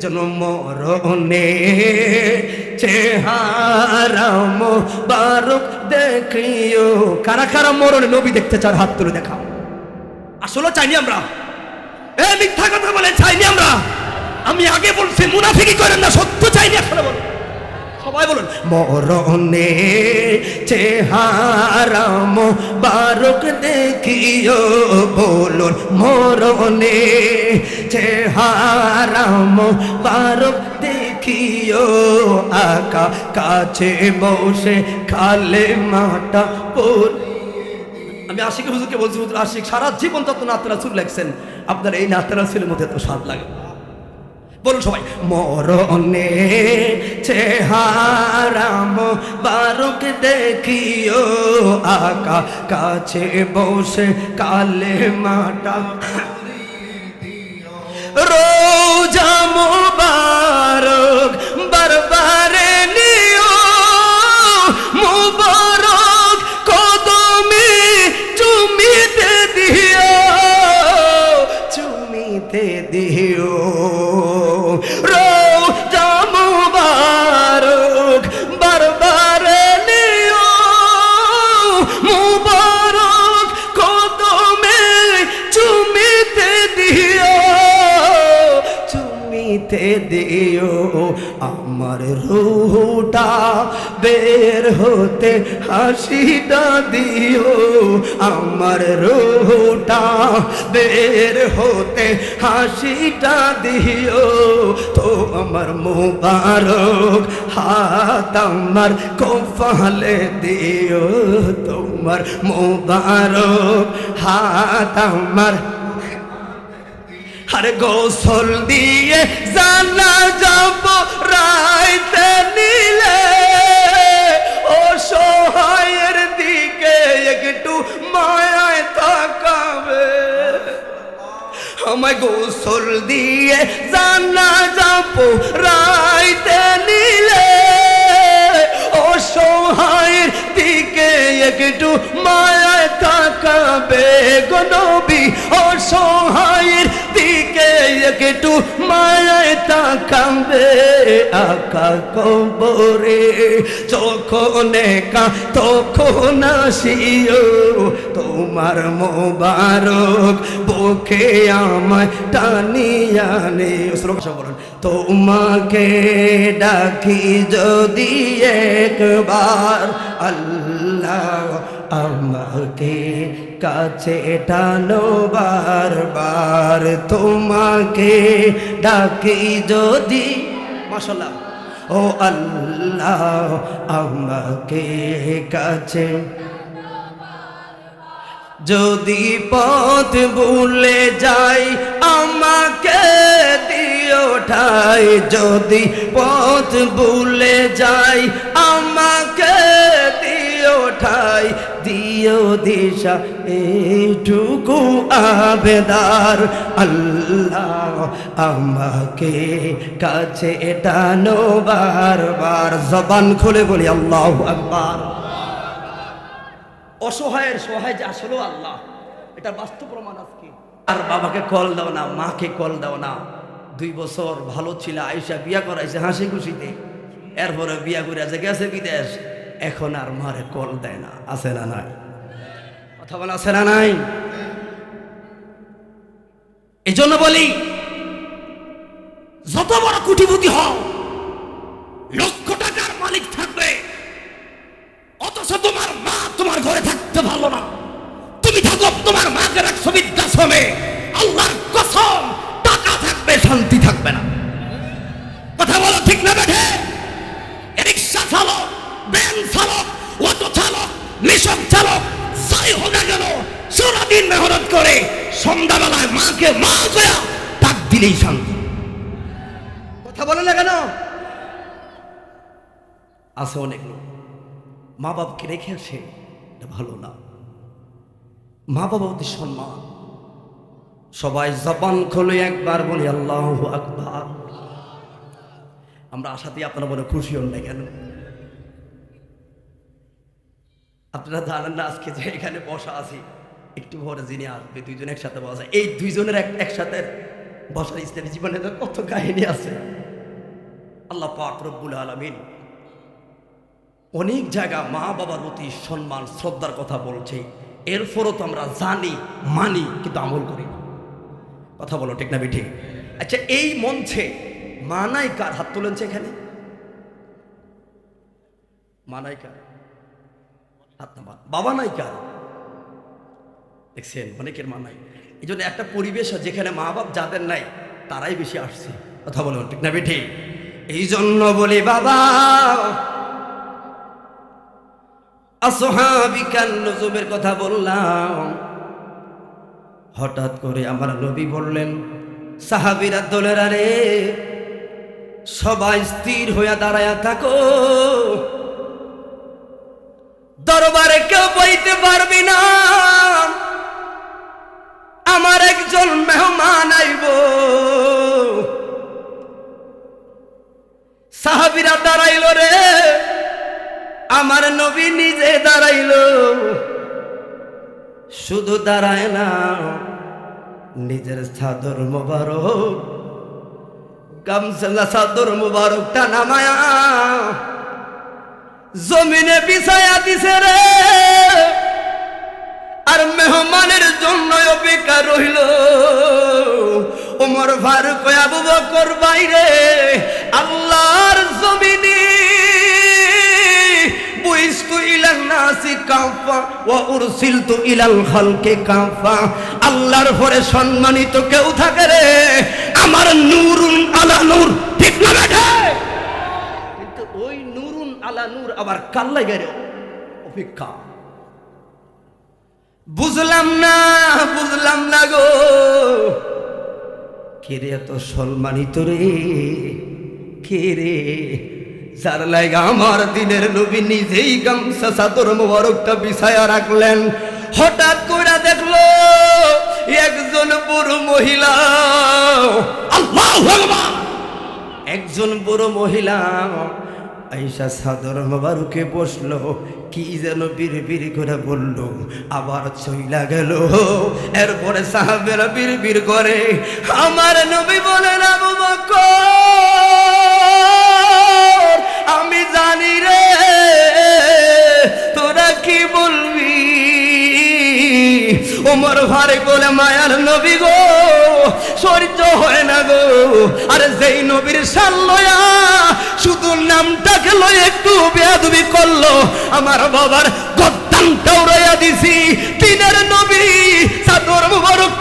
যেন মরণে চেহারাম বারক দেখিও। কারা কারা মরণে নবী দেখতে চার হাত তুলে দেখাও। আসলে চাইনি আমরা। এ মিথ্যা কথা বলে চাইনি আমরা। আমি আগে বলছি, মুনাফিকি করেন না, সত্য চাইনি আসলে বলুন সবাই বলুন। মরণে চেহারাম বারক দেখিও বলুন। মরণে চেহারাম বারক দেখিও আকা কাছে বসে খালে মাটা পড়। আমি আশিক হুজুরকে বলছি হুজুর আশিক সারা জীবন তত নাতরা সুর লেখছেন। আপনার এই নাতরা সুরের মধ্যে তো স্বাদ লাগে। বলুন সবাই মরণে চেহারাম বারুক দেখিও আকা কাছে বসে কালে মাটা রোজা চুমিতে দিও, আমার রুহটা বের হতে হাসিটা দিও, আমার রুহটা বের হতে হাসিটা দিও, তো আমার মুবারক হাত আমার কফালে দিও, তোমার মুবারক হাত আমার আরে গোসল দিয়ে জানা যাব রাইতে নিলে ও সহায়ের দিকে একটু মায়ায় তাকাবে। আমায় গোসল দিয়ে জানা যাব রাইতে নিলে ও সহায়ের দিকে একটু মায়ায় তাকাবে। গো নবী ও সহায়ের একটু মায়ায় তাকাবে আকা কবরে। যখন একা তখন আসিও তোমার মোবারক বুকে আমায় টানিয়া নে বলুন, তোমাকে ডাকি যদি একবার, আল্লাহ আমাকে কাছে টানো বারবার। তোমাকে ডাকি যদি মশলা ও আল্লাহ, আমাকে কাছে যদি পথ ভুলে যাই, আমাকে দিও ঠাই। যদি পথ ভুলে যাই, আমাকে দিও ঠাই। দিও দিশা, এইটুকু আবেদার। আল্লাহ আমাকে কাছে এটা টানো বারবার। জবান খুলে বলি, আল্লাহ আকবার। অসহায়ের সহায় যে আসলেও আল্লাহ, এটা বাস্তব প্রমাণ আজকে। আর বাবাকে কল দাও না, মাকে কল দাও না। দুই বছর ভালো ছিল আয়সা বিয়া করাইছে হাসি খুশিতে। এরপরে বিয়া করে গেছে বিদেশ, এখন আর মারে কল দেয় না, আছে না নাই? কথা বলা আছে না নাই? এই জন্য বলি, যত বড় কুটিপুতি হও, লক্ষ টাকার মালিক থাকবে, অথচ তোমার মা তোমার ঘরে থাকতে ভালো না। তুমি থাকো তোমার মাকে রাখছো বৃদ্ধাশ্রমে। আল্লাহর কসম, টাকা থাকবে, শান্তি থাকবে না। কথা বলো ঠিক না বেঠে? রিক্সা চালক ভ্যান চালক, অটো চালক মিশক চালক যাই হোক না কেন সারাদিন মেহনত করে সন্ধ্যাবেলায় মাকে মা গয়া ডাক দিলেই শান্তি। কথা বলে না কেন? আছে অনেক লোক। মা বাবাকে রেখে আসে, এটা ভালো না। মা বাবা অতি সম্মান। সবাই জবান খোলে একবার বলি, আল্লাহ আকবার। আমরা আশাতে আপনারা মনে খুশি হন না কেন? আপনারা জানেন না আজকে যে এখানে বসা আছি। একটু পরে যিনি আসবে, দুইজন একসাথে বসা। এই দুইজনের এক একসাথে বসার ইসলামী জীবনে তো কত কাহিনী আছে। আল্লাহ পাক রব্বুল আলমিন অনেক জায়গা মা বাবার প্রতি সম্মান, শ্রদ্ধার কথা বলছে। এরপরও তো আমরা জানি, মানি, কিন্তু আমল করি না। কথা বলো, ঠিক না বেঠি আচ্ছা এই মঞ্চে মানাই কার? হাত তুলেছে এখানে। মানাই কার? হাত নামান বাবা নাই কার। দেখছেন, অনেকের মা নাই। এই জন্য একটা পরিবেশ যেখানে মা বাপ যাদের নাই, তারাই বেশি আসছে। কথা বলো ঠিক না বেঠি? এই জন্য বলি, বাবা আসহাবিকান নজুমের কথা বললাম। হঠাৎ করে আমার নবী বললেন, সাহাবিরা দলের আরে সবাই স্থির হইয়া দাঁড়ায়া থাকো। দরবারে কেউ বইতে পারবি না। আমার একজন মেহমান আইব। সাহাবিরা দাঁড়াইল রে। আমার নবী নিজে দাঁড়াইল। শুধু দাঁড়ায় না, নিজের চাদর মোবারক গামছা চাদর মোবারকটা নামায়া জমিনে বিছায়া দিছে রে। আর মেহমানের জন্য অপেক্ষা রইল। ওমর ফারুক আবু বকর বাইরে, আল্লাহর জমিনে ইলাল সম্মানিত কেউ থাকে রে। আমার নূরুন আলা নূর, ঠিক না কিন্তু ওই নুরুন আলা নূর আবার কাল্লা গেরে অপেক্ষা। বুঝলাম না বুঝলাম না গো। কে রে এত সম্মানিত রে? কে রে? যার লাগা আমার দিনের নবী নিজেই গামছা চাদর মোবারকটা বিছায়া রাখলেন। হঠাৎ করে দেখল, একজন বুড়ো মহিলা। একজন বড় মহিলা আইসা সাদর মোবারকে বসল, কি যেন বীর বীর করে বলল, আবার চইলা গেল। এরপরে সাহাবেরা বীর বীর করে, আমার নবী বলেন, আবু আমি জানি রে, তোরা কি বলবি? ওমর ভারে বলে, মায়ার নবী গো সহ্য হয় না গো। আরে যেই নবীর সাল লয়া, শুধু নামটাকে লয় একটু বেয়াদবি করল। আমার বাবার গদ্দানটাও রয়া দিছি। দিনের নবী, সাদর মুবারকটা